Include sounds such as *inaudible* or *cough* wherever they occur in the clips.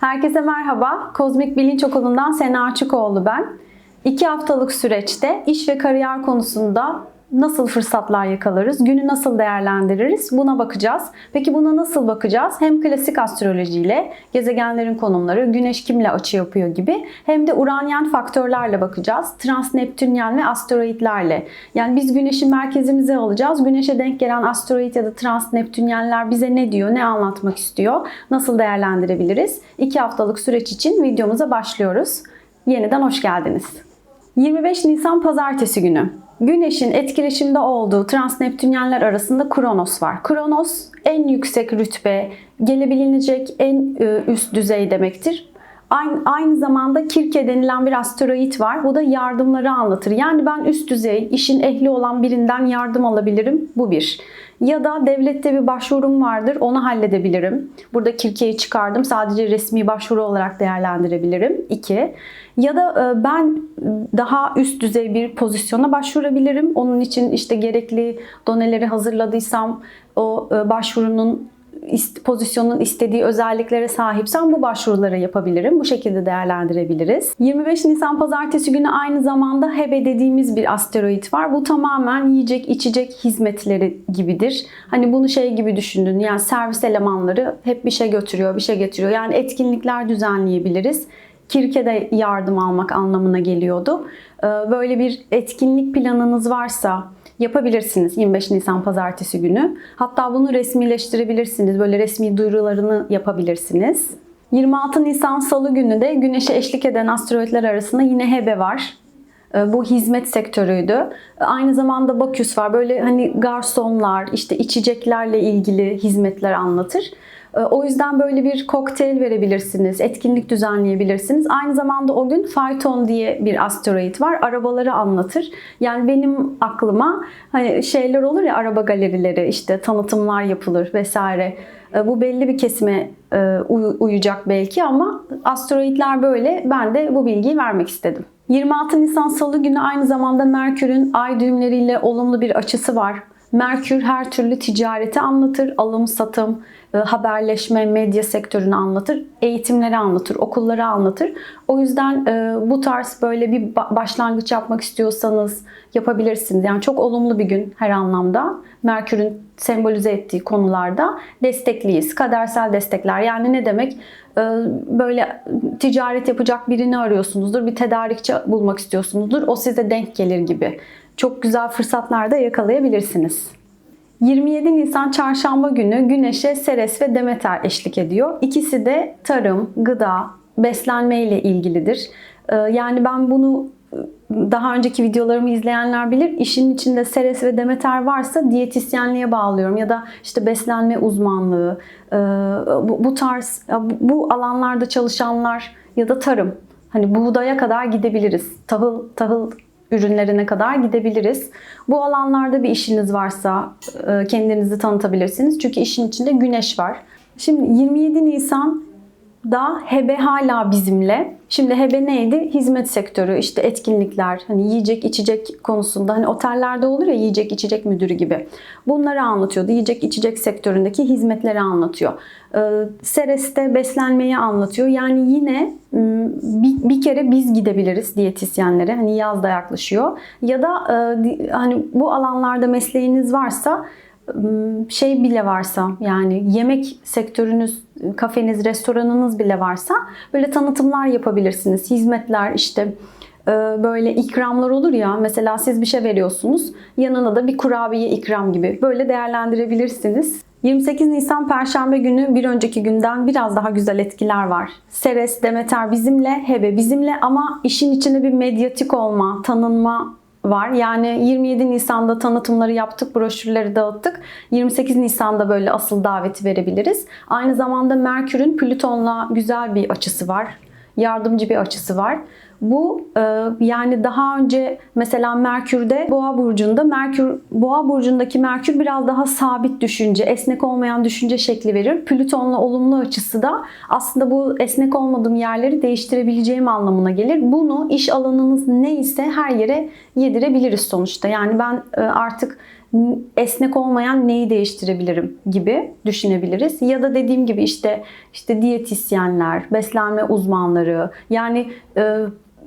Herkese merhaba. Kozmik Bilinç Okulu'ndan Sena Açıkoğlu ben. İki haftalık süreçte iş ve kariyer konusunda nasıl fırsatlar yakalarız, günü nasıl değerlendiririz buna bakacağız. Peki buna nasıl bakacağız? Hem klasik astrolojiyle, gezegenlerin konumları, güneş kimle açı yapıyor gibi hem de uranyen faktörlerle bakacağız. Transneptünyen ve asteroidlerle. Yani biz güneşi merkezimize alacağız. Güneşe denk gelen asteroid ya da transneptünyenler bize ne diyor, ne anlatmak istiyor, nasıl değerlendirebiliriz? İki haftalık süreç için videomuza başlıyoruz. Yeniden hoş geldiniz. 25 Nisan Pazartesi günü. Güneşin etkileşimde olduğu transneptünyenler arasında Kronos var. Kronos en yüksek rütbe, gelebilecek en e, üst düzey demektir. Aynı, aynı zamanda Kirke denilen bir asteroid var. Bu da yardımları anlatır. Yani ben üst düzey, işin ehli olan birinden yardım alabilirim. Bu bir. Ya da devlette bir başvurum vardır, onu halledebilirim. Burada Kirke'yi çıkardım, sadece resmi başvuru olarak değerlendirebilirim. İki. Ya da e, ben daha üst düzey bir pozisyona başvurabilirim. Onun için işte gerekli doneleri hazırladıysam o e, başvurunun pozisyonun istediği özelliklere sahipsem bu başvuruları yapabilirim. Bu şekilde değerlendirebiliriz. 25 Nisan pazartesi günü aynı zamanda Hebe dediğimiz bir asteroid var. Bu tamamen yiyecek içecek hizmetleri gibidir. Hani bunu şey gibi düşünün. Yani servis elemanları hep bir şey götürüyor, bir şey getiriyor. Yani etkinlikler düzenleyebiliriz. Kirke'de yardım almak anlamına geliyordu. Böyle bir etkinlik planınız varsa yapabilirsiniz 25 Nisan pazartesi günü. Hatta bunu resmileştirebilirsiniz. Böyle resmi duyurularını yapabilirsiniz. 26 Nisan Salı günü de Güneş'e eşlik eden asteroidler arasında yine Hebe var. Bu hizmet sektörüydü. Aynı zamanda Baküs var. Böyle hani garsonlar, işte içeceklerle ilgili hizmetler anlatır. O yüzden böyle bir kokteyl verebilirsiniz, etkinlik düzenleyebilirsiniz. Aynı zamanda o gün Phaeton diye bir asteroid var. Arabaları anlatır. Yani benim aklıma hani şeyler olur ya araba galerileri, işte tanıtımlar yapılır vesaire. Bu belli bir kesime uyacak belki ama asteroidler böyle. Ben de bu bilgiyi vermek istedim. 26 Nisan Salı günü aynı zamanda Merkür'ün ay düğümleriyle olumlu bir açısı var. Merkür her türlü ticareti anlatır, alım satım, haberleşme, medya sektörünü anlatır, eğitimleri anlatır, okulları anlatır. O yüzden bu tarz böyle bir başlangıç yapmak istiyorsanız yapabilirsiniz. Yani çok olumlu bir gün her anlamda. Merkür'ün sembolize ettiği konularda destekliyiz. Kadersel destekler. Yani ne demek? Böyle ticaret yapacak birini arıyorsunuzdur. Bir tedarikçi bulmak istiyorsunuzdur. O size denk gelir gibi. Çok güzel fırsatlar da yakalayabilirsiniz. 27 Nisan çarşamba günü Güneş'e Seres ve Demeter eşlik ediyor. İkisi de tarım, gıda, beslenme ile ilgilidir. Yani ben bunu daha önceki videolarımı izleyenler bilir. İşin içinde Seres ve Demeter varsa diyetisyenliğe bağlıyorum ya da işte beslenme uzmanlığı, bu tarz bu alanlarda çalışanlar ya da tarım. Hani buğdaya kadar gidebiliriz. Tahıl tahıl ürünlerine kadar gidebiliriz. Bu alanlarda bir işiniz varsa kendinizi tanıtabilirsiniz. Çünkü işin içinde güneş var. Şimdi 27 Nisan da Hebe hala bizimle. Şimdi Hebe neydi? Hizmet sektörü, işte etkinlikler, hani yiyecek içecek konusunda hani otellerde olur ya yiyecek içecek müdürü gibi. Bunları anlatıyordu. Yiyecek içecek sektöründeki hizmetleri anlatıyor. Seres'te beslenmeyi anlatıyor. Yani yine bir, kere biz gidebiliriz diyetisyenlere. Hani yaz da yaklaşıyor. Ya da hani bu alanlarda mesleğiniz varsa şey bile varsa yani yemek sektörünüz, kafeniz, restoranınız bile varsa böyle tanıtımlar yapabilirsiniz. Hizmetler işte böyle ikramlar olur ya mesela siz bir şey veriyorsunuz yanına da bir kurabiye ikram gibi böyle değerlendirebilirsiniz. 28 Nisan Perşembe günü bir önceki günden biraz daha güzel etkiler var. Seres, Demeter bizimle, Hebe bizimle ama işin içinde bir medyatik olma, tanınma var. Yani 27 Nisan'da tanıtımları yaptık, broşürleri dağıttık. 28 Nisan'da böyle asıl daveti verebiliriz. Aynı zamanda Merkür'ün Plüton'la güzel bir açısı var. Yardımcı bir açısı var. Bu e, yani daha önce mesela Merkür'de Boğa burcunda Merkür Boğa burcundaki Merkür biraz daha sabit düşünce, esnek olmayan düşünce şekli verir. Plüton'la olumlu açısı da aslında bu esnek olmadığım yerleri değiştirebileceğim anlamına gelir. Bunu iş alanınız neyse her yere yedirebiliriz sonuçta. Yani ben e, artık esnek olmayan neyi değiştirebilirim gibi düşünebiliriz. Ya da dediğim gibi işte işte diyetisyenler, beslenme uzmanları yani e,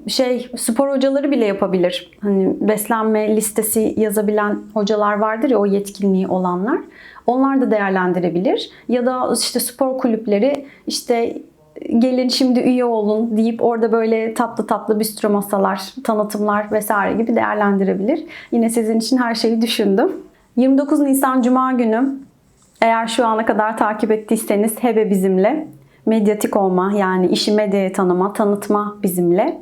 şey spor hocaları bile yapabilir. Hani beslenme listesi yazabilen hocalar vardır ya o yetkinliği olanlar. Onlar da değerlendirebilir. Ya da işte spor kulüpleri işte gelin şimdi üye olun deyip orada böyle tatlı tatlı bistro masalar, tanıtımlar vesaire gibi değerlendirebilir. Yine sizin için her şeyi düşündüm. 29 Nisan Cuma günü eğer şu ana kadar takip ettiyseniz Hebe bizimle. Medyatik olma yani işi medyaya tanıma, tanıtma bizimle.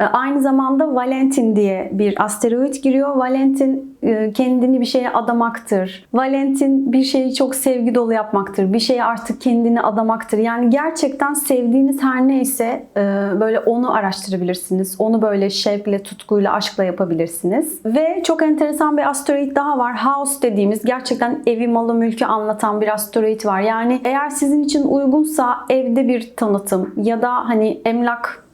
E, Aynı zamanda Valentin diye bir asteroid giriyor. Valentin e, kendini bir şeye adamaktır. Valentin bir şeyi çok sevgi dolu yapmaktır. Bir şeye artık kendini adamaktır. Yani gerçekten sevdiğiniz her neyse e, böyle onu araştırabilirsiniz. Onu böyle şevkle, tutkuyla, aşkla yapabilirsiniz. Ve çok enteresan bir asteroid daha var. House dediğimiz gerçekten evi, malı, mülkü anlatan bir asteroid var. Yani eğer sizin için uygunsa evde bir tanıtım ya da hani emlak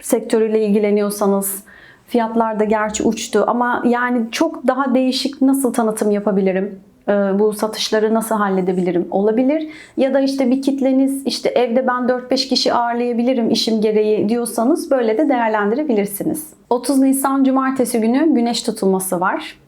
sektörüyle ilgileniyorsanız fiyatlar da gerçi uçtu ama yani çok daha değişik nasıl tanıtım yapabilirim? Ee, Bu satışları nasıl halledebilirim olabilir. Ya da işte bir kitleniz işte evde ben 4-5 kişi ağırlayabilirim işim gereği diyorsanız böyle de değerlendirebilirsiniz. 30 Nisan Cumartesi günü güneş tutulması var.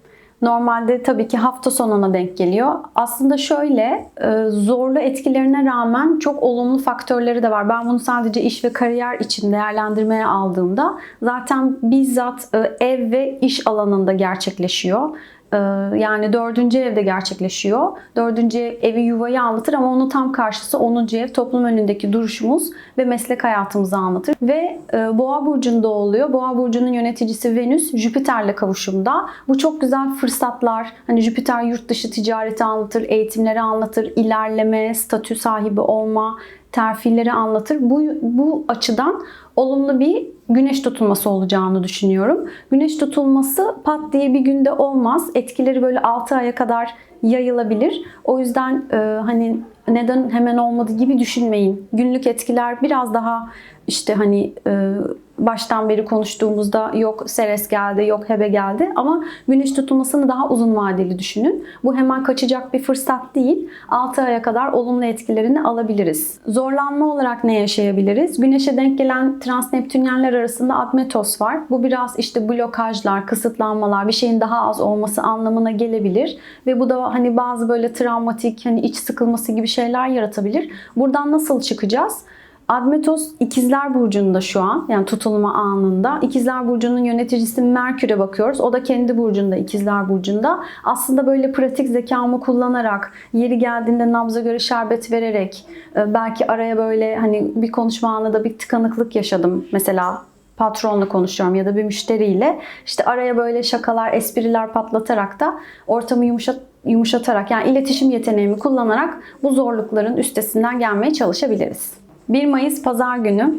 Normalde tabii ki hafta sonuna denk geliyor. Aslında şöyle e, zorlu etkilerine rağmen çok olumlu faktörleri de var. Ben bunu sadece iş ve kariyer için değerlendirmeye aldığımda zaten bizzat e, ev ve iş alanında gerçekleşiyor. E, Yani dördüncü evde gerçekleşiyor. Dördüncü ev evi yuvayı anlatır ama onun tam karşısı 10. ev toplum önündeki duruşumuz ve meslek hayatımızı anlatır. Ve e, Boğa burcunda oluyor. Boğa burcunun yöneticisi Venüs Jüpiter'le kavuşumda. Bu çok güzel fırsatlar. Hani Jüpiter yurt dışı ticareti anlatır, eğitimleri anlatır, ilerleme, statü sahibi olma, terfileri anlatır. Bu, bu açıdan olumlu bir güneş tutulması olacağını düşünüyorum. Güneş tutulması pat diye bir günde olmaz. Etkileri böyle 6 aya kadar yayılabilir. O yüzden e, hani neden hemen olmadı gibi düşünmeyin. Günlük etkiler biraz daha işte hani e, baştan beri konuştuğumuzda yok Seres geldi, yok Hebe geldi ama güneş tutulmasını daha uzun vadeli düşünün. Bu hemen kaçacak bir fırsat değil. 6 aya kadar olumlu etkilerini alabiliriz. Zorlanma olarak ne yaşayabiliriz? Güneşe denk gelen transneptünyenler arasında admetos var. Bu biraz işte blokajlar, kısıtlanmalar, bir şeyin daha az olması anlamına gelebilir ve bu da hani bazı böyle travmatik, hani iç sıkılması gibi şeyler yaratabilir. Buradan nasıl çıkacağız? Admetos İkizler Burcu'nda şu an yani tutulma anında. İkizler Burcu'nun yöneticisi Merkür'e bakıyoruz. O da kendi burcunda İkizler Burcu'nda. Aslında böyle pratik zekamı kullanarak, yeri geldiğinde nabza göre şerbet vererek, e, belki araya böyle hani bir konuşma anında bir tıkanıklık yaşadım. Mesela patronla konuşuyorum ya da bir müşteriyle. İşte araya böyle şakalar, espriler patlatarak da ortamı yumuşat yumuşatarak yani iletişim yeteneğimi kullanarak bu zorlukların üstesinden gelmeye çalışabiliriz. 1 Mayıs Pazar günü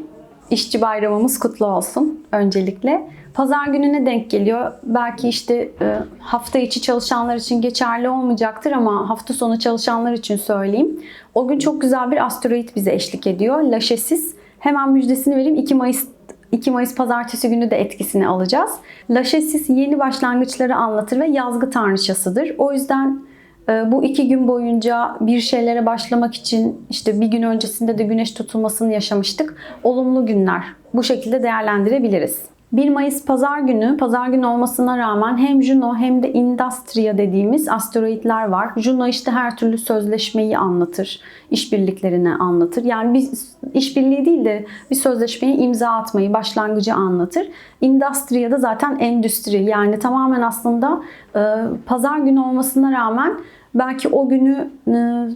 işçi bayramımız kutlu olsun öncelikle. Pazar gününe denk geliyor. Belki işte e, hafta içi çalışanlar için geçerli olmayacaktır ama hafta sonu çalışanlar için söyleyeyim. O gün çok güzel bir asteroid bize eşlik ediyor. Laşesis. Hemen müjdesini vereyim. 2 Mayıs 2 Mayıs pazartesi günü de etkisini alacağız. Laşesis yeni başlangıçları anlatır ve yazgı tanrıçasıdır. O yüzden bu iki gün boyunca bir şeylere başlamak için işte bir gün öncesinde de güneş tutulmasını yaşamıştık. Olumlu günler. Bu şekilde değerlendirebiliriz. 1 Mayıs pazar günü, pazar günü olmasına rağmen hem Juno hem de Industria dediğimiz asteroidler var. Juno işte her türlü sözleşmeyi anlatır, işbirliklerini anlatır. Yani bir işbirliği değil de bir sözleşmeye imza atmayı, başlangıcı anlatır. Industria da zaten endüstri. Yani tamamen aslında e, pazar günü olmasına rağmen belki o günü e,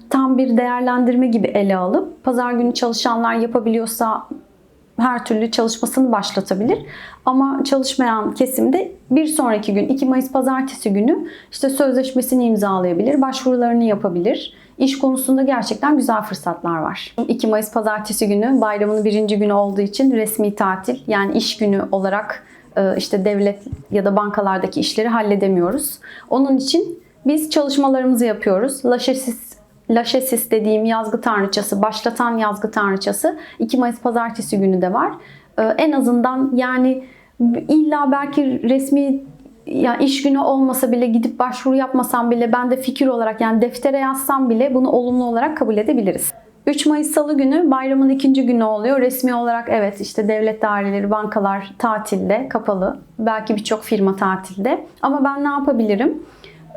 tam bir değerlendirme gibi ele alıp pazar günü çalışanlar yapabiliyorsa her türlü çalışmasını başlatabilir. Ama çalışmayan kesimde bir sonraki gün 2 Mayıs pazartesi günü işte sözleşmesini imzalayabilir, başvurularını yapabilir. İş konusunda gerçekten güzel fırsatlar var. 2 Mayıs pazartesi günü bayramın birinci günü olduğu için resmi tatil yani iş günü olarak e, işte devlet ya da bankalardaki işleri halledemiyoruz. Onun için biz çalışmalarımızı yapıyoruz. Laşesis Laşesis dediğim yazgı tanrıçası, başlatan yazgı tanrıçası 2 Mayıs pazartesi günü de var. Ee, en azından yani illa belki resmi ya iş günü olmasa bile gidip başvuru yapmasam bile ben de fikir olarak yani deftere yazsam bile bunu olumlu olarak kabul edebiliriz. 3 Mayıs Salı günü bayramın ikinci günü oluyor. Resmi olarak evet işte devlet daireleri, bankalar tatilde, kapalı. Belki birçok firma tatilde. Ama ben ne yapabilirim?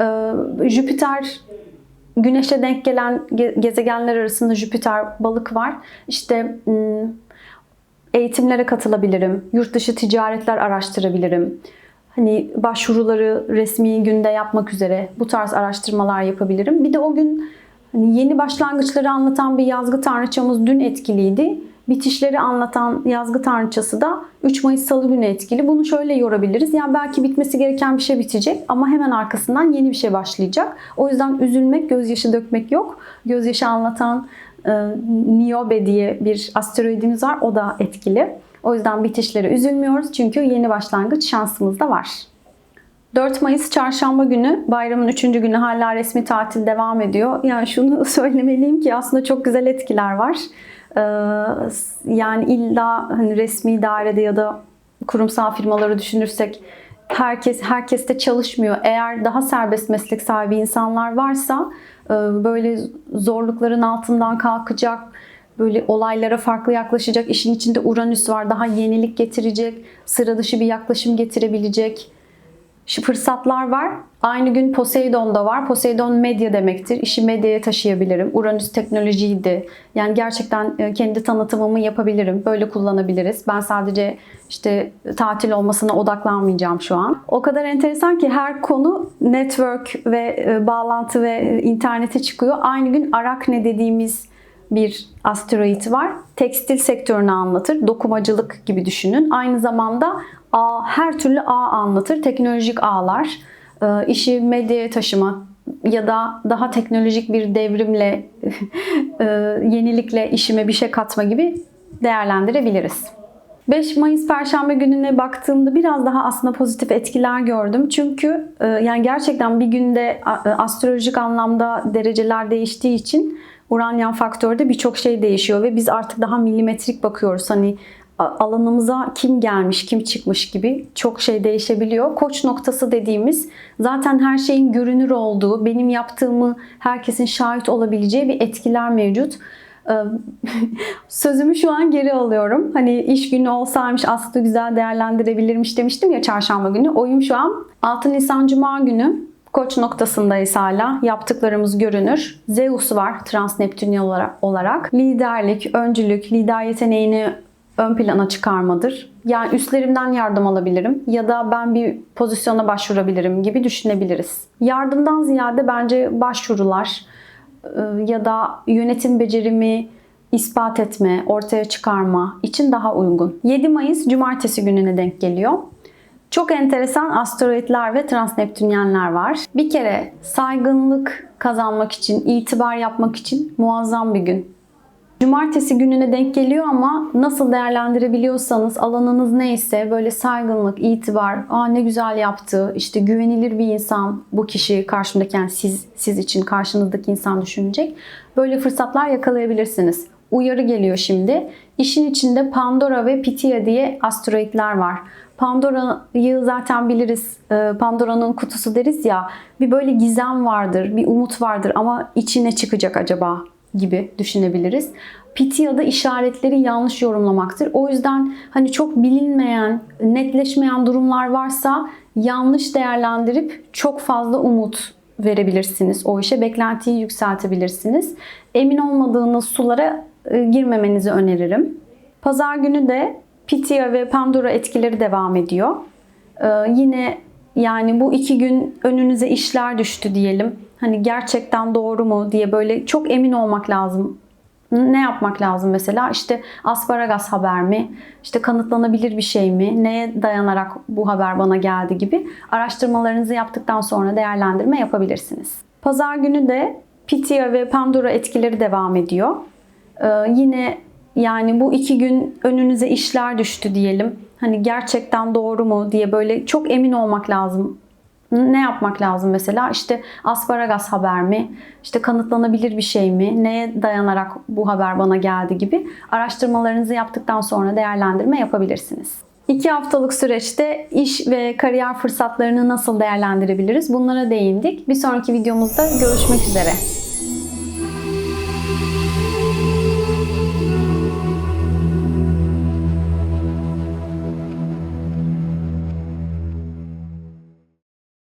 Ee, Jüpiter Güneş'e denk gelen ge- gezegenler arasında Jüpiter balık var. İşte eğitimlere katılabilirim. Yurt dışı ticaretler araştırabilirim. Hani başvuruları resmi günde yapmak üzere bu tarz araştırmalar yapabilirim. Bir de o gün hani yeni başlangıçları anlatan bir yazgı tanrıçamız dün etkiliydi. Bitişleri anlatan yazgı tanrıçası da 3 Mayıs Salı günü etkili. Bunu şöyle yorabiliriz. Yani belki bitmesi gereken bir şey bitecek ama hemen arkasından yeni bir şey başlayacak. O yüzden üzülmek, gözyaşı dökmek yok. Gözyaşı anlatan e, Niobe diye bir asteroidimiz var. O da etkili. O yüzden bitişlere üzülmüyoruz çünkü yeni başlangıç şansımız da var. 4 Mayıs çarşamba günü bayramın 3. günü hala resmi tatil devam ediyor. Yani şunu *laughs* söylemeliyim ki aslında çok güzel etkiler var. Ee, yani illa hani resmi dairede ya da kurumsal firmaları düşünürsek herkes herkes de çalışmıyor. Eğer daha serbest meslek sahibi insanlar varsa e, böyle zorlukların altından kalkacak, böyle olaylara farklı yaklaşacak. İşin içinde Uranüs var. Daha yenilik getirecek, sıra dışı bir yaklaşım getirebilecek şu fırsatlar var. Aynı gün Poseidon da var. Poseidon medya demektir. İşi medyaya taşıyabilirim. Uranüs teknolojiydi. Yani gerçekten e, kendi tanıtımımı yapabilirim. Böyle kullanabiliriz. Ben sadece işte tatil olmasına odaklanmayacağım şu an. O kadar enteresan ki her konu network ve e, bağlantı ve e, internete çıkıyor. Aynı gün Arakne dediğimiz bir asteroid var. Tekstil sektörünü anlatır. Dokumacılık gibi düşünün. Aynı zamanda ağ, her türlü ağ anlatır. Teknolojik ağlar, e, işi medyaya taşıma ya da daha teknolojik bir devrimle, *laughs* e, yenilikle işime bir şey katma gibi değerlendirebiliriz. 5 Mayıs Perşembe gününe baktığımda biraz daha aslında pozitif etkiler gördüm. Çünkü e, yani gerçekten bir günde astrolojik anlamda dereceler değiştiği için Uranyan faktörde birçok şey değişiyor ve biz artık daha milimetrik bakıyoruz. Hani alanımıza kim gelmiş, kim çıkmış gibi çok şey değişebiliyor. Koç noktası dediğimiz zaten her şeyin görünür olduğu, benim yaptığımı herkesin şahit olabileceği bir etkiler mevcut. *laughs* Sözümü şu an geri alıyorum. Hani iş günü olsaymış aslında güzel değerlendirebilirmiş demiştim ya çarşamba günü. Oyum şu an 6 Nisan Cuma günü Koç noktasındayız hala. Yaptıklarımız görünür. Zeus var trans Neptünye olarak. Liderlik, öncülük, lider yeteneğini ön plana çıkarmadır. Yani üstlerimden yardım alabilirim ya da ben bir pozisyona başvurabilirim gibi düşünebiliriz. Yardımdan ziyade bence başvurular ıı, ya da yönetim becerimi ispat etme, ortaya çıkarma için daha uygun. 7 Mayıs Cumartesi gününe denk geliyor. Çok enteresan asteroidler ve transneptünyenler var. Bir kere saygınlık kazanmak için, itibar yapmak için muazzam bir gün. Cumartesi gününe denk geliyor ama nasıl değerlendirebiliyorsanız alanınız neyse böyle saygınlık, itibar, aa ne güzel yaptı, işte güvenilir bir insan bu kişi karşımdaki yani siz, siz için karşınızdaki insan düşünecek. Böyle fırsatlar yakalayabilirsiniz. Uyarı geliyor şimdi. İşin içinde Pandora ve Pythia diye asteroidler var. Pandora'yı zaten biliriz. Ee, Pandora'nın kutusu deriz ya. Bir böyle gizem vardır, bir umut vardır ama içine çıkacak acaba gibi düşünebiliriz. Pitiya'da işaretleri yanlış yorumlamaktır. O yüzden hani çok bilinmeyen, netleşmeyen durumlar varsa yanlış değerlendirip çok fazla umut verebilirsiniz. O işe beklentiyi yükseltebilirsiniz. Emin olmadığınız sulara e, girmemenizi öneririm. Pazar günü de Pitya ve Pandora etkileri devam ediyor. Ee, yine yani bu iki gün önünüze işler düştü diyelim. Hani gerçekten doğru mu diye böyle çok emin olmak lazım. Ne yapmak lazım mesela? İşte asparagas haber mi? İşte kanıtlanabilir bir şey mi? Neye dayanarak bu haber bana geldi gibi araştırmalarınızı yaptıktan sonra değerlendirme yapabilirsiniz. Pazar günü de Pitya ve Pandora etkileri devam ediyor. Ee, yine yani bu iki gün önünüze işler düştü diyelim. Hani gerçekten doğru mu diye böyle çok emin olmak lazım. Ne yapmak lazım mesela? İşte asparagas haber mi? İşte kanıtlanabilir bir şey mi? Neye dayanarak bu haber bana geldi gibi araştırmalarınızı yaptıktan sonra değerlendirme yapabilirsiniz. İki haftalık süreçte iş ve kariyer fırsatlarını nasıl değerlendirebiliriz? Bunlara değindik. Bir sonraki videomuzda görüşmek üzere.